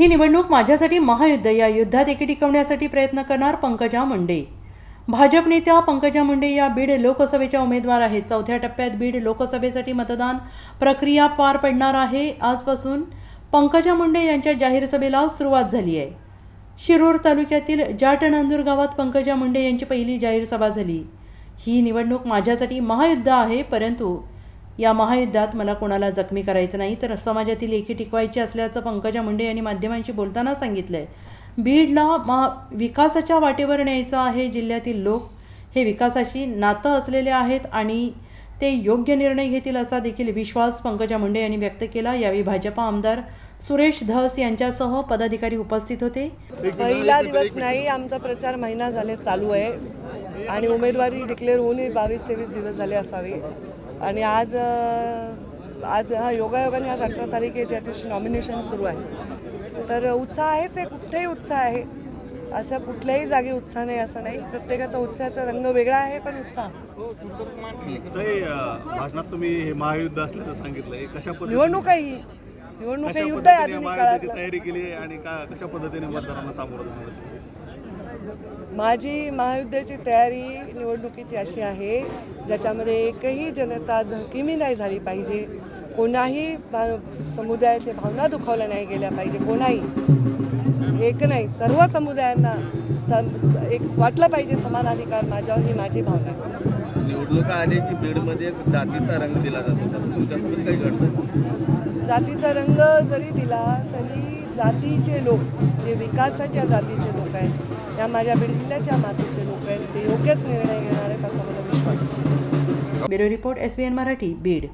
ही निवडणूक माझ्यासाठी महायुद्ध या युद्धात एकी टिकवण्यासाठी प्रयत्न करणार पंकजा मुंडे. भाजप नेत्या पंकजा मुंडे या बीड लोकसभेच्या उमेदवार आहेत. चौथ्या टप्प्यात बीड लोकसभेसाठी मतदान प्रक्रिया पार पडणार आहे. आजपासून पंकजा मुंडे यांच्या जाहीर सभेला सुरुवात झाली आहे. शिरूर तालुक्यातील जाट नंदूर गावात पंकजा मुंडे यांची पहिली जाहीर सभा झाली. ही निवडणूक माझ्यासाठी महायुद्ध आहे परंतु या महायुद्धात मला कोणाला जखमी करायचं नाही तर समाजातील एकी टिकवायची असल्याचं पंकजा मुंडे यांनी माध्यमांशी बोलताना सांगितलंय. बीडला महा विकासाच्या वाटेवर न्यायचं आहे जिल्ह्यातील लोक. हे विकासाशी नातं असलेले आहेत आणि ते योग्य निर्णय घेतील असा देखील विश्वास पंकजा मुंडे यांनी व्यक्त केला. यावेळी भाजपा आमदार सुरेश धस यांच्यासह पदाधिकारी उपस्थित होते. पहिला दिवस नाही आमचा प्रचार महिना झाले चालू आहे. आणि उमेदवारी डिक्लेअर होऊनही बावीस तेवीस दिवस झाले असावे. आणि आज आज हा योगायोगाने आज अठरा तारीख आहे ज्या दिवशी नॉमिनेशन सुरू आहे. तर उत्साह आहेच आहे कुठेही उत्साह आहे. असं कुठल्याही जागी उत्साह नाही असं नाही. प्रत्येकाचा उत्साहाचा रंग वेगळा आहे पण उत्साह. भाषणात तुम्ही हे महायुद्ध असल्याचं सांगितलंय कशा निवडणूक आहे ही निवडणूक युद्ध आहे आधुनिक काळातलं. तयारी केली आणि कशा पद्धतीने मतदारांना सामोरं? माझी महायुद्धाची तयारी निवडणुकीची अशी आहे ज्याच्यामध्ये एकही जनता जखमी नाही झाली पाहिजे. कोणाही समुदायाच्या भावना दुखावल्या नाही गेल्या पाहिजे. कोणाही. एक नाही सर्व समुदायांना सम एक वाटलं पाहिजे समान अधिकार माझ्यावर ही माझी भावना. निवडणुका आले की बीडमध्ये जातीचा रंग दिला जातो. तुमच्यासोबत काही घडतं जातीचा रंग जरी दिला तरी जातीचे लोक जे विकासाच्या जातीचे लोक आहेत या माझ्या बीड ज्या मातीचे लोक आहेत ते योग्यच निर्णय घेणार आहेत असा मला विश्वास आहे. Bureau report S B N Marathi Beed.